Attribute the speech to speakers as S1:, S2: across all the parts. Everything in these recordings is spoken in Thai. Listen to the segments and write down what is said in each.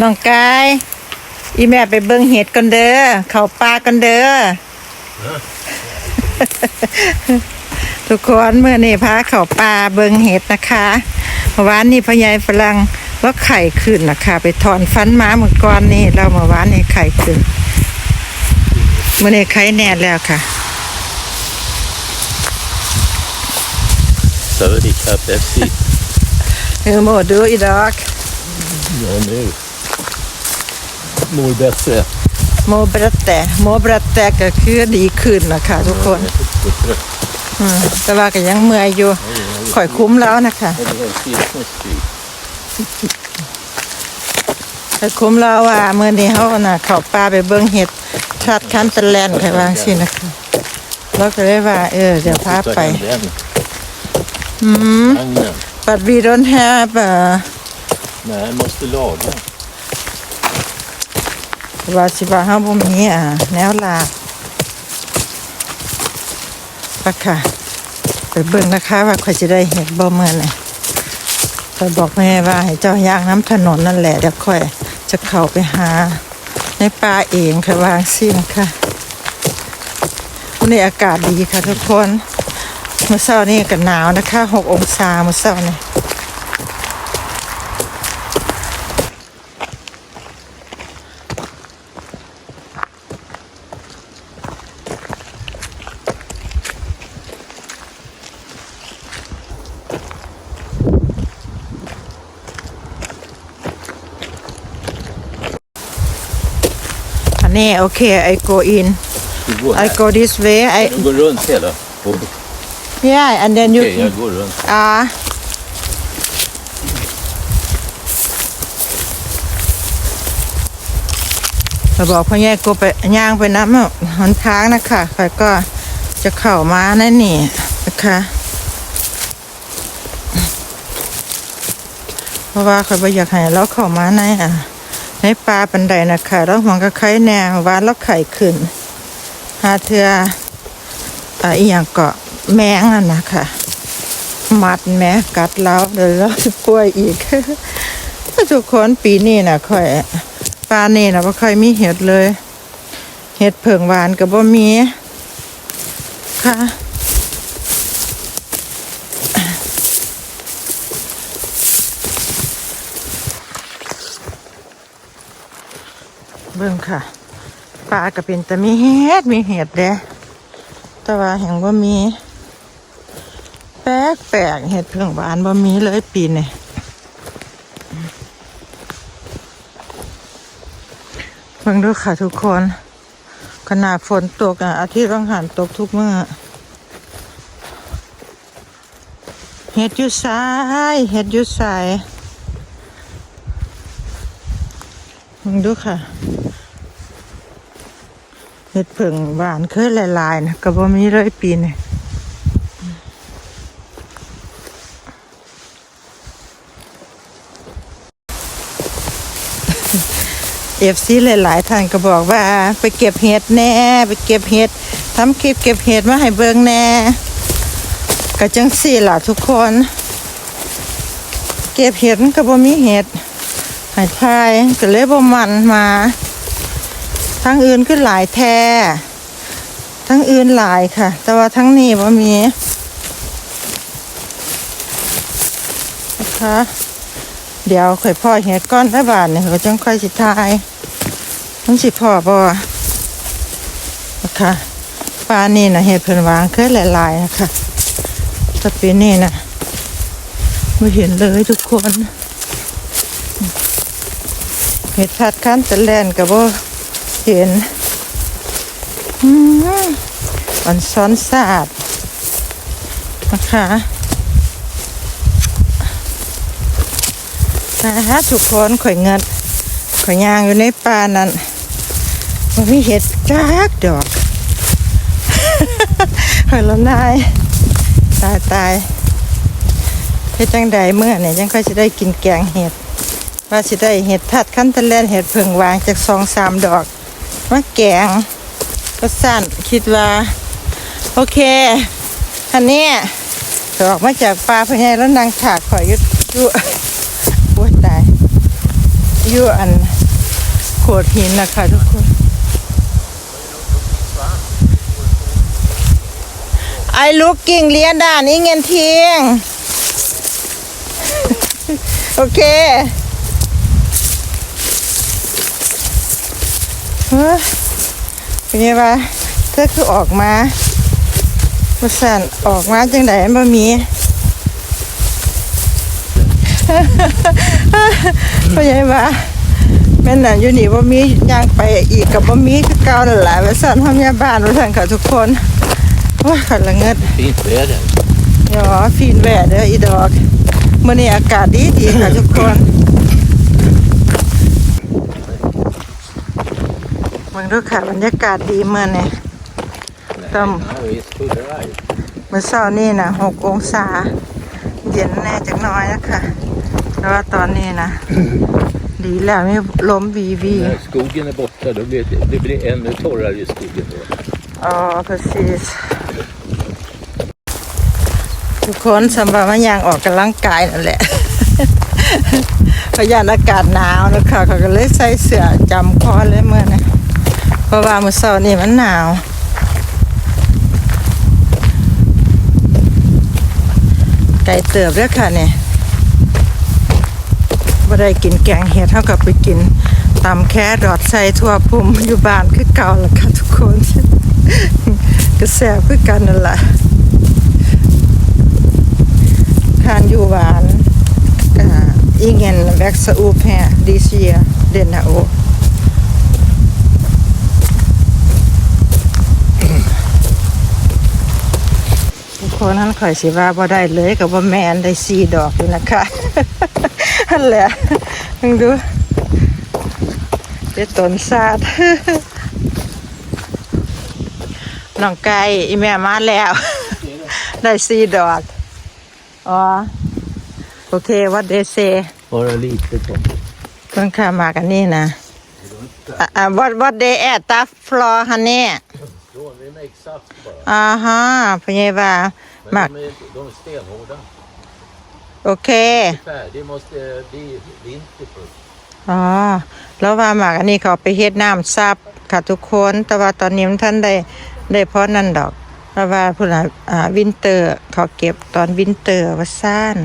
S1: น้
S2: องกายอีแม่ไปเบิ่งเห็ดกันเด้อเข้าป่ากันเด้อทุกคนเมื่อนี่พาเข้าป่าเบิ่งเห็ดนะคะเมื่อวานนี้พ่อใหญ่ฝรั่งว่าไข่ขึ้นนะคะ ไปถอนฟันม้าเมื่อก่อนนี่เราเมื่อวานนี้ไข่ขึ้นเมื่อนี้ไข่แน่แล้วค่ะ
S3: Ça veut dire que Pepsi.
S2: เออโมดูอีดอก
S3: Ja, nu. Mår bättre.
S2: โมบรัตแต่โมบรัตแต่ก็คือดีขึ้นนะคะทุกคน
S3: Jag är lite trött.
S2: อืมแต่ว่าก็ยังเมื่อยอยู่ข่อยคุ้มแล้วนะคะ
S3: Jag vill ha skidsmässig.
S2: ข่อยคุ้มแล้วว่าเมื่อนี้เขาน่ะเข้าป่าไปเบิ่งเห็ดชัดคันตะแลนข่อยวาจังสินะคะแล้วก็เลยว่า เออ เดี๋ยวพา
S3: Ta
S2: ไป
S3: hem den.
S2: อืม
S3: Vagnen.
S2: But we don't have uh,
S3: Nej, måste laga.
S2: ว่าสิว่าเฮาบ่มีอ่าแนวลากปะค่ะ ไปเบิ่งนะคะว่าข่อยสิได้เห็ดบ่มื้อนี้ข่อยบอกแม่ว่าให้เจ้าย่างน้ำถนนนั่นแหละเดี๋ยวค่อยจะเข้าไปหา ในป่าเองค่ะวาจังซี่นะคะวันนี้อากาศดีค่ะทุกคนเมื่อเช้านี้ก็หนาวนะคะ6องศาเมื่อเช้านี้อันนี้โอเค I go in
S3: Du går
S2: I
S3: här.
S2: go this way I
S3: Du går runt hela. Okej,
S2: yeah and then you
S3: jag går runt.
S2: อ่าเราบอกพ่อแย่กูไปย่างไปน้ำหนทางนะคะใครก็จะเข้ามานั่นนี่นะคะเพราะว่าเขาไปอยากให้เราเข้ามาในอะในปลาปันไดนะคะแล้วมันก็ไข่แนววานแล้วไข่ขึ้นหาเทืออ่าอีหยังเกาะ แมงนั่นนะคะมัดแม่กัดเราเดี๋ยวเราจะป่วยอีกทุกคนปีนี้นะค่อยปลาเนี่นะบ่ค่อยมีเห็ดเลย เห็ดเผิงหวานกับบ่มีค่ะเบิ่งค่ะปลาก็เป็นแต่มีเห็ดมีเห็ดเด้แต่ว่าแห่งว่ามี กแปลกเห็ดเพิ่งหวานบ่มีเลยปีนี้เบิ่งดูค่ะทุกคน ขนาดฝนตกอะอาทิตย์วังหันตกทุกเมื่อเห็ดอยู่ซ้ายเห็ดอยู่ซ้ายเบิ่งดูค่ะเห็ดเผิงหวานเคยหลายๆนะก็บ่มีเลยปีนี้ เอฟซีหลาย ๆ ท่านก็บอกว่า ไปเก็บเห็ดแน่ ไปเก็บเห็ดทำคลิปเก็บเห็ดมาให้เบิ่งแน่ก็จังสี่ล่ะทุกคน เก็บเห็ดก็บ่มีเห็ดหายทายก็เลยบ่มันมาทั้งอื่นก็หลายแท้ทั้งอื่นหลายค่ะ แต่ว่าทั้งนี้ว่มีนะคะเดี๋ยวข่อยพ่อเห็ดก้อนได้บาทเนี่ยเขาจังค่อยสิทาย มันสิพ่อบ่นะคะปลานี่นะเห็ดเพิ่นวางเคยหลายๆนะคะแต่ปีนี้นะไม่เห็นเลยทุกคนเห็ดทัดคันตะแลนกับบ่เห็นอืมมันซ้อนสะอาดนะคะนะฮะทุกคนข่อยเงินข่อยยางอยู่ในป่านั้น มันมีเห็ดจักดอกข่อยละนายตายตายเฮ็ดจังใดเมื่อเนี่ยยังค่อยจะได้กินแกงเห็ดว่าสิได้เห็ดทัดขั้นตะแลนเห็ดเพิ่งวางจากสองสามดอกมาแกงก็สั้นคิดว่า โอเคอันนี้ออกมาจากปลาพญายแล้วนางถากข่อยอยุดยุอยู่อันโขดหินนะคะทุกคน I looking เลียนด่านอีเงินเทิ้งโอเคเฮ้ยเป็นไงวะเธอคือออกมาประสานออกมาจังไดบ่มีเป็นไงวะแม่นน่ะอยู่นี่บ่มีย่างไปอีกกับบ่มีคือเก่านั่นแหละประสานพ่อแม่บ้านประสานค่ะทุกคน โอ้ยขันละเงิด
S3: Fint väder.
S2: เดี๋ยวฟีนแหวะเด้ออีดอกมื่อนี้อากาศดีดีค่ะทุกคนเบิ่งดูค่ะบรรยากาศดีเมื่อนี่ Tam.
S3: Ja, visst, fulla raj.
S2: เมื่อเช้านี่นะหกองศา เย็นแน่จักหน้อยนะคะแต่ว่าตอนนี้นะดีแล้วไม่ล้มวีวี
S3: När skogen är borta då blir det, det blir ännu torrare i skogen då.
S2: อ๋อ precis ทุกคนสำหรับว่ายางออกกำลังกายนั่นแหละเพราะยานอากาศหนาวนะคะเขาก็เลยใส่เสื้อจำคอเลยเมื่อนะเพราะว่าเมื่อเช้านี่มันหนาวไก่เติบด้วค่ะเนี่ยบ่ได้กินแกงเห็ดเท่ากับไปกินตำแค่ดอดใส่ทั่วพุ่มอยู่บ้านคือเก่าแล้วค่ะทุกคนก็แซ่บคือกันนั่นแหละ ทานอยู่หวานอีเงินแบ็กซาอูแพดีเซียเดนนาโอทุกคนนั้นข่อยสิว่าบ่ได้เลยกับว่าแม่นได้สี่ดอกอยู่นะคะนั่นแหละมึงดูเป็นต้นซาดน้องไก่อีแม่มาแล้ว ได้สี่ดอก อ๋อ โอเควัดเดเซ
S3: Bara lite kvar.
S2: เพิ่งข้ามากันนี่นะอะอะวัดวัดเดแอตตาฟลอฮันนี่
S3: Från, det är exakt bara.
S2: อ่าฮะพะเยว่า
S3: Men
S2: Mac.
S3: de är, de är stenhårda.
S2: โอเค
S3: Färdig måste bli vinter först.
S2: อ๋อแล้วว่าหมากอันนี้เขาไปเฮ็ดน้ำซับค่ะทุกคน แต่ว่าตอนนี้มันท่านได้ได้เพราะนั่นดอก แล้วว่าพุ่นน่ะอ่าวินเตอร์เขาเก็บตอนวินเตอร์ว่าซ่าน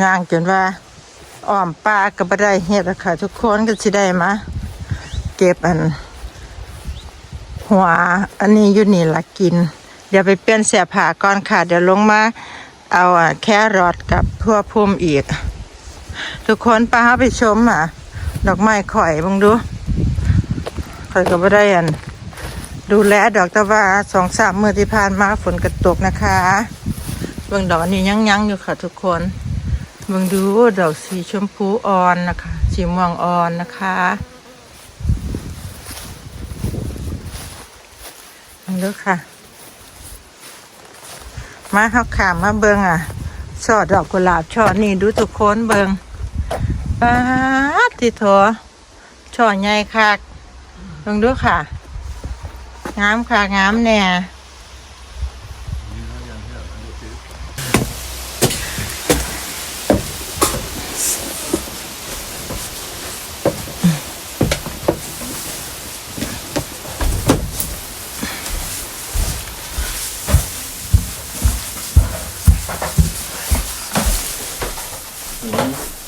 S2: งางจนว่าอ้อมปลาก็บ่ได้เฮ็ดอะค่ะ ทุกคนก็สิได้มาเก็บอัน หัวอันนี้อยู่นี่ละกิน เดี๋ยวไปเปลี่ยนเสียผ้าก่อนค่ะ เดี๋ยวลงมาเอาแครอทกับทั่วพุ่มอีก ทุกคนป้าไปชมอะ ดอกไม้ข่อยบังดูข่อยก็ไม่ได้อัน ดูแลดอกต่ว่าสองสามเมื่อที่ผ่านมาฝนกระตกนะคะเบิ่งดอกนี้ยังยังอยู่ค่ะทุกคนเบิ่งดูดอกสีชมพูอ่อนนะคะสีม่วงอ่อนนะคะเบิ่งดูค่ะ มาเข้าขามมาเบิงอะช่อดอกกุหลาบช่อนี่ดูทุกคนเบิงป้าดที่โถช่อใหญ่คักเบิงดูค่ะ งามค่ะงามแน่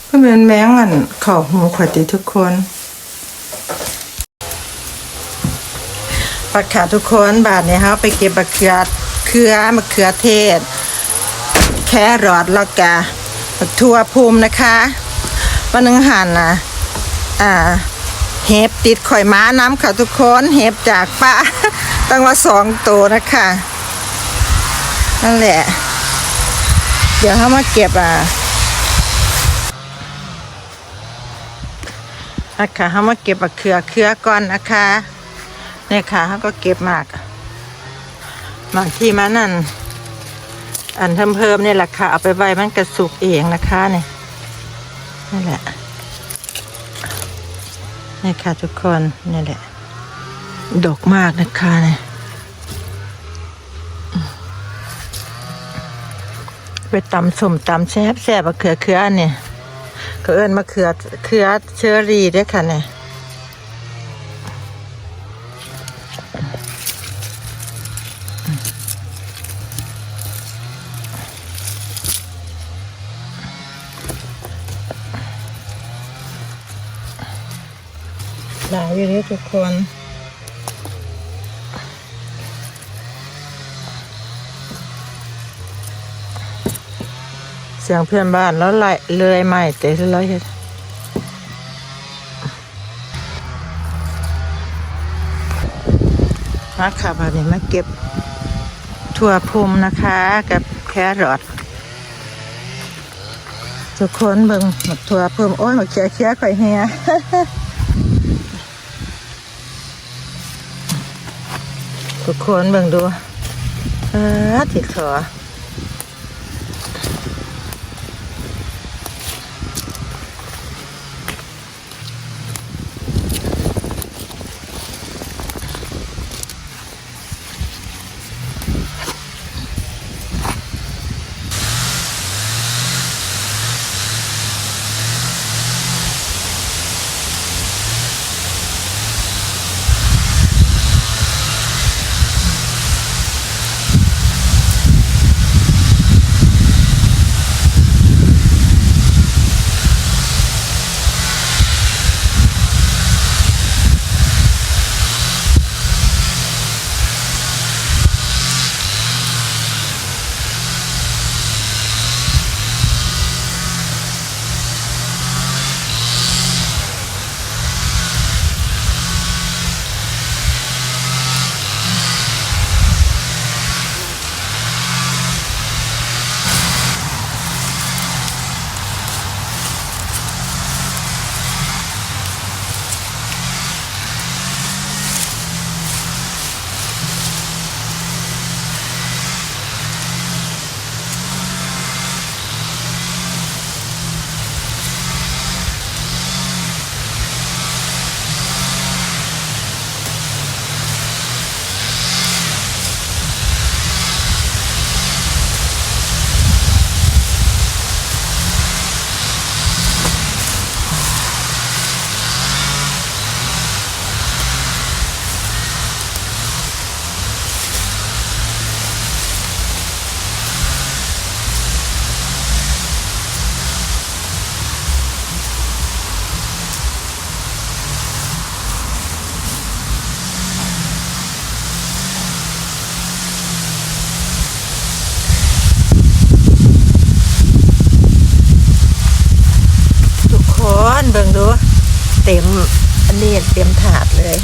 S2: ก็เป็นแมงอันเข่าหูขวดติทุกคน ปักขาทุกคนบาทนี้ครับไปเก็บบักเขือเขือมะเขือเทศ แครอทแล้วก็บักทั่วภูมินะคะวันนึงหันนะอ่าเห็บติดข่อยม้าน้ำค่ะทุกคนเห็บจากป้าตั้งว่าสองตัวนะคะนั่นแหละ เดี๋ยวเขามาเก็บอะนะคะเขามาเก็บบักเขือเขือก่อนนะคะ เนี่ยค่ะเขาก็เก็บหมากหมากที่มันนั่นอันเพิ่มเพิ่มเนี่ยแหละค่ะเอาไปไว้มันกระสุกเองนะคะเนี่ยนี่แหละนี่ค่ะทุกคนนี่แหละดกมากนะคะเนี่ยไปตำสมตำแซ่บแซ่บมะเขือเขืออันเนี่ยเขาเอิ้นมะเขือเขือเชอรี่ด้วยค่ะเนี่ย หลายอยู่เลยทุกคนเสียงเพื่อนบ้านแล้วไล่เลยใหม่แต่เราเห็น มาค่ะบานี้มาเก็บถั่วพุมนะคะกับแครอททุกคนเบิ่งหมดถั่วพุมโอ้ยหมดเขียวเขียวข่อยเฮียทุกคนเบิ่งดูเออติดถั่ว เต็มอันนี้เต็มถาดเลย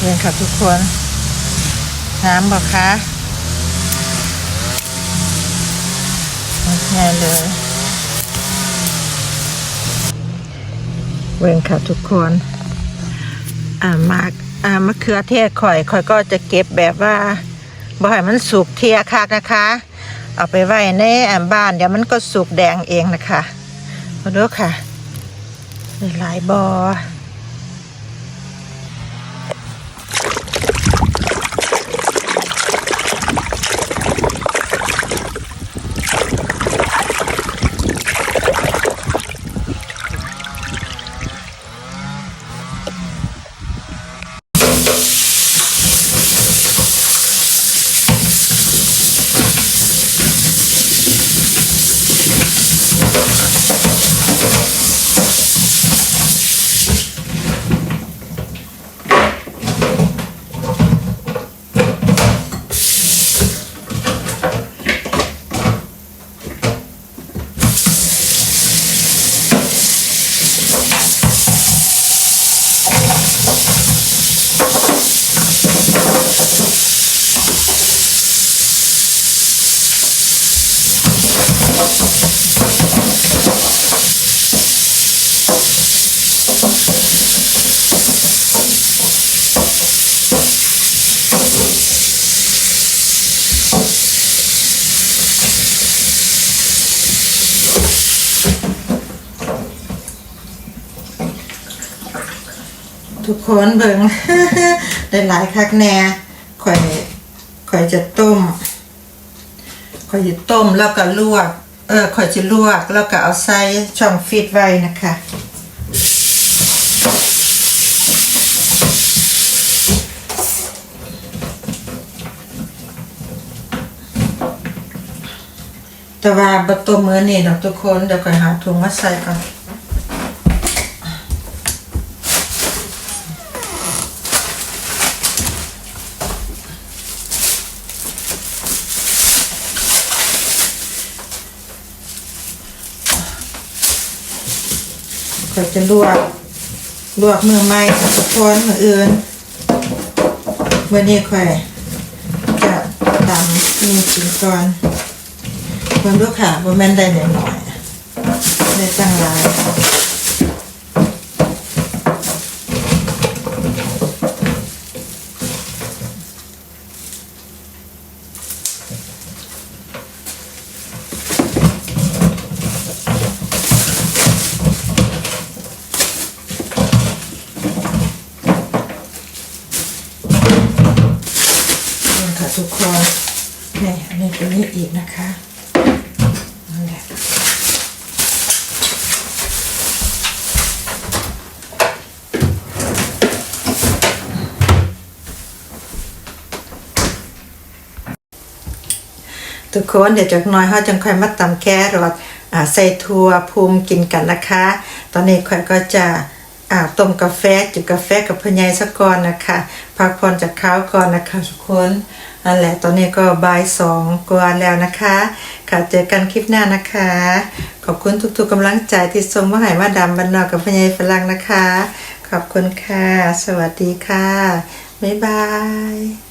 S2: เรียนค่ะทุกคน น้ำบอกคะง่ายเลยเวนค่ะทุกคน อ่ามากอ่ามะเขือเทศข่อยข่อยก็จะเก็บแบบว่าบ่ให้มันสุกเทียคักนะคะ เอาไปไว้ในอ่าบ้านเดี๋ยวมันก็สุกแดงเองนะคะมาดูค่ะหลายบอ ทุกคนเบิงได้หลายคักแน่ข่อยข่อยจะต้มข่อยจะต้มแล้วก็ลวก เออข่อยจะลวกแล้วก็เอาใส่ช่องฟีดไว้นะคะแต่ว่าบะต้มมือนี้ดอกทุกคนเดี๋ยวข่อยหาถุงมาใส่ก่อน จะลวก ลวกมือไม้ทุกอนมืออื่นวันนี้ข่อยจะตำนี่กินก่อนเพิ่นลูกค่ะบ่แม่นได้หน่อยๆได้ตั้งหลายนี่ค่ะทุกคนนี่อันนี้ตัวนี้อีกนะคะนั่นแหละ ทุกคนเดี๋ยวจากน้อยเขาจังค่อยมาตำแครอทอ่าใส่ถั่วภูมิกินกันนะคะ ตอนนี้ค่อยก็จะต้มกาแฟจิบกาแฟกับพญายสักก่อนนะคะพักผ่อนจากข้าวก่อนนะคะทุกคนนั่นแหละตอนนี้ก็บ่ายสองกว่าแล้วนะคะ ค่ะเจอกันคลิปหน้านะคะ ขอบคุณทุกๆกำลังใจที่ส่งมาให้มาดามบันนอกกับพญายฝรั่งนะคะ ขอบคุณค่ะ สวัสดีค่ะ บ๊ายบาย